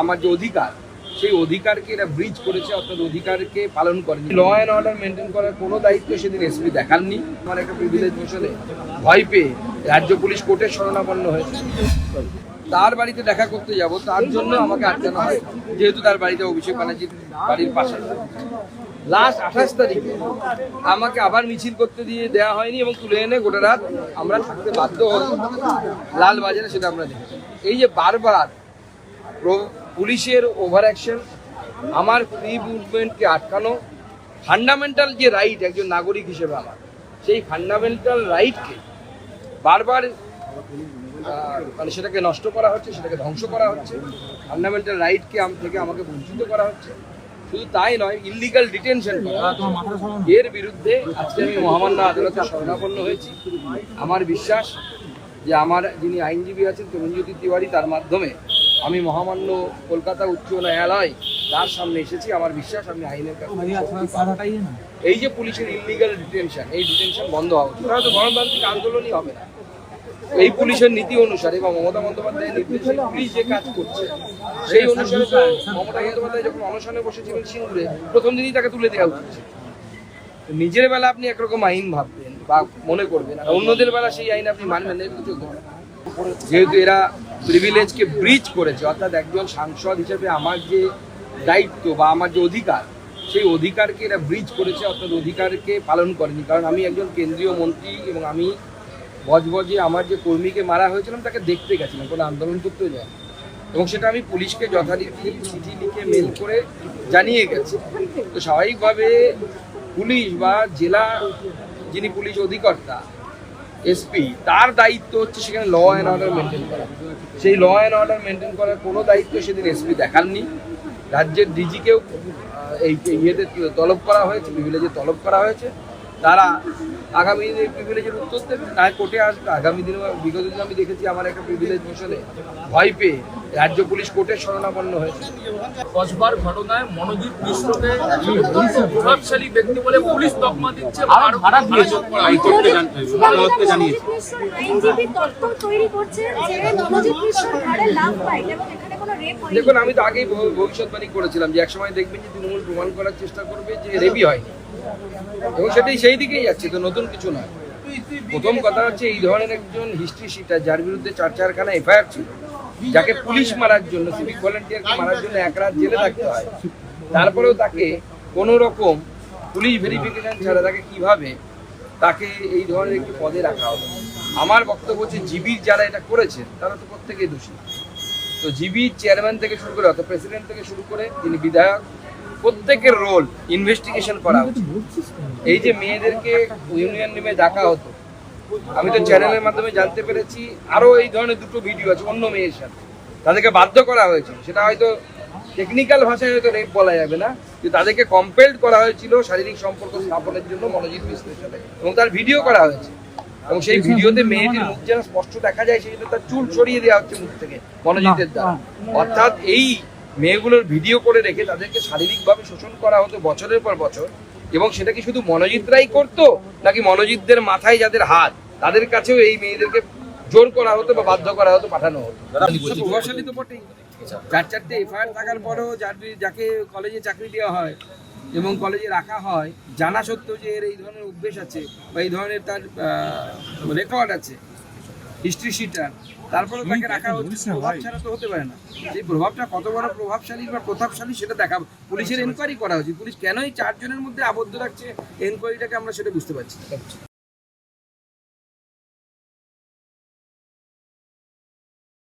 আমার যে অধিকার, সেই অধিকারকে এরা ব্রিজ করেছে, অর্থাৎ অধিকারকে পালন করেনি। ল অ্যান্ড অর্ডার মেনটেন করার কোনো দায়িত্ব সেদিন এসপি দেখাননি। আমার একটা প্রিভিলেজ মিশনে ভয় পেয়ে রাজ্য পুলিশ কোর্টের শরণাপন্ন হয়েছে। তার বাড়িতে দেখা করতে যাব, তার জন্য আমাকে আটকানো হয়, যেহেতু তার বাড়িতে অভিষেক ব্যানার্জির বাড়ির পাশে। লাস্ট আঠাশ তারিখে আমাকে আবার মিছিল করতে দিয়ে দেওয়া হয়নি এবং তুলে এনে গোটা রাত আমরা থাকতে বাধ্য হই লাল বাজারে সেটা আমরা দেখেছি। এই যে বারবার পুলিশের ওভার অ্যাকশন আমার ফ্রি মুভমেন্টকে আটকানো ফান্ডামেন্টাল যে রাইট একজন নাগরিক হিসেবে আমার, সেই ফান্ডামেন্টাল রাইটকে বারবার মানে সেটাকে নষ্ট করা হচ্ছে, সেটাকে ধ্বংস করা হচ্ছে ফান্ডামেন্টাল রাইটকে আম, থেকে আমাকে বঞ্চিত করা হচ্ছে। শুধু তাই নয় ইলিগাল ডিটেনশন এর বিরুদ্ধে আজকে আমি মহামান্য আদালতে শরণাপন্ন হয়েছি। আমার বিশ্বাস যে আমার যিনি আইনজীবী আছেন তরুণজ্যোতি তিওয়ারি, তার মাধ্যমে আমি মহামান্য কলকাতা উচ্চ ন্যায়ালয় তার সামনে এসেছি আমার বিশ্বাস আমি আইনের কাছে এই যে পুলিশের ইলিগাল ডিটেনশন এই ডিটেনশন বন্ধ হওয়া উচিত। তাহলে তো গণতান্ত্রিক আন্দোলনই হবে না। এই পুলিশের নীতি অনুসারে বা মমতা বন্দ্যোপাধ্যায়ের নির্দেশে পুলিশ যে কাজ করছে সেই অনুসারে তো মমতা বন্দ্যোপাধ্যায় যখন অনশনে বসেছিলেন সিঙ্গুরে প্রথম দিনই তাকে তুলে দেওয়া উচিত নিজের বেলা আপনি একরকম আইন ভাববেন বা মনে করবেন আর অন্যদের বেলা সেই আইন আপনি মানবেন না। যেহেতু এরা প্রিভিলেজকে ব্রিজ করেছে, অর্থাৎ একজন সাংসদ হিসেবে আমার যে দায়িত্ব বা আমার যে অধিকার, সেই অধিকারকে এরা ব্রিজ করেছে, অর্থাৎ অধিকারকে পালন করেনি। কারণ আমি একজন কেন্দ্রীয় মন্ত্রী এবং আমি বজবজে আমার যে কর্মীকে মারা হয়েছিলাম, তাকে দেখতে গেছিলাম, কোনো আন্দোলন করতেও যায় এবং সেটা আমি পুলিশকে যথারীতি চিঠি লিখে মেল করে জানিয়ে গেছি। তো স্বাভাবিকভাবে পুলিশ বা জেলা যিনি পুলিশ অধিকর্তা এসপি তার দায়িত্ব হচ্ছে সেখানে ল অ্যান্ড অর্ডার মেনটেন করা। সেই ল অ্যান্ড অর্ডার মেনটেন করার কোনো দায়িত্ব সেদিন এসপি দেখাননি। রাজ্যের ডিজিকেও এই ইয়েতে তলব করা হয়েছে প্রিভিলেজে তলব করা হয়েছে। তারা আগামী দিনে প্রিভিলেজের উত্তর দেবে, না কোর্টে আসবে। আগামী দিনে বিগত দিনে আমি দেখেছি, আমার একটা প্রিভিলেজ মিশনে ভয় পেয়ে রাজ্য পুলিশ কোর্টের শরণাপন্ন হয়েছে। কসবার ঘটনায় মনোজিৎ মিশ্রকে প্রভাবশালী ব্যক্তি বলে পুলিশ তকমা দিচ্ছে আরও ভাড়া দিয়েছে। হাইকোর্টে জানতে জানিয়েছে। আইনজীবী তত্ত্ব তৈরি করছে যে নবজিৎ মিশ্র ঘাড়ে লাভ পাই এবং এখানে কোনো রেপ হয়নি। দেখুন আমি তো আগেই ভবিষ্যৎবাণী করেছিলাম যে একসময় দেখবেন যে তৃণমূল প্রমাণ করার চেষ্টা করবে যে রেবি হয়। এবং সেটাই সেই দিকেই যাচ্ছে তো নতুন কিছু নয়। প্রথম কথা হচ্ছে এই ধরনের একজন হিস্ট্রি শিটার যার বিরুদ্ধে চার চারখানা এফআইআর ছিল। যাকে পুলিশ মারার জন্য সিভিক ভলেন্টিয়ারকে মারার জন্য এক রাত জেলে থাকতে হয়, তারপরেও তাকে কোনো রকম পুলিশ ভেরিফিকেশন ছাড়া তাকে কীভাবে তাকে এই ধরনের একটি পদে রাখা হবে? আমার বক্তব্য হচ্ছে, জিবির যারা এটা করেছেন, তারা তো প্রত্যেকেই দোষী। তো জিবির চেয়ারম্যান থেকে শুরু করে, অর্থাৎ প্রেসিডেন্ট থেকে শুরু করে, তিনি বিধায়ক, প্রত্যেকের রোল ইনভেস্টিগেশন করা উচিত এই যে মেয়েদেরকে ইউনিয়ন নেমে ডাকা হতো আমি তো চ্যানেলের মাধ্যমে জানতে পেরেছি আরও এই ধরনের দুটো ভিডিও আছে, অন্য মেয়ের সাথে। তাদেরকে বাধ্য করা হয়েছিল। সেটা হয়তো টেকনিক্যাল ভাষায় হয়তো রেপ বলা যাবে না যে তাদেরকে কম্পেলড করা হয়েছিল শারীরিক সম্পর্ক স্থাপনের জন্য মনোজিৎ মিশ্রের সাথে। এবং তার ভিডিও করা হয়েছে। এবং সেই ভিডিওতে মেয়েটির মুখ যেন স্পষ্ট দেখা যায়, সেই তার চুল সরিয়ে দেওয়া হচ্ছে মুখ থেকে, মনোজিতের দ্বারা। অর্থাৎ এই মেয়েগুলোর ভিডিও করে রেখে তাদেরকে শারীরিকভাবে শোষণ করা হতো বছরের পর বছর, এবং সেটা কি শুধু মনোজিতরাই করতো, নাকি মনোজিতদের মাথায় যাদের হাত তাদের কাছেও এই মেয়েদেরকে জোর করা হতো বা বাধ্য করা হতো পাঠানো হতো। প্রভাবশালী তো বটেই। চার চারটে এফআইআর থাকার পরেও যার যাকে কলেজে চাকরি দেওয়া হয় এবং কলেজে রাখা হয় জানা সত্ত্বেও যে এর এই ধরনের অভ্যেস আছে বা এই ধরনের তার রেকর্ড আছে হিস্ট্রি শিটার তারপরে তাকে রাখা হচ্ছে। প্রভাব ছাড়া তো হতে পারে না। সেই প্রভাবটা কত বড় প্রভাবশালী বা প্রতাপশালী সেটা দেখা পুলিশের এনকোয়ারি করা উচিত। পুলিশ কেনই এই চারজনের মধ্যে আবদ্ধ রাখছে এনকোয়ারিটাকে আমরা সেটা বুঝতে পারছি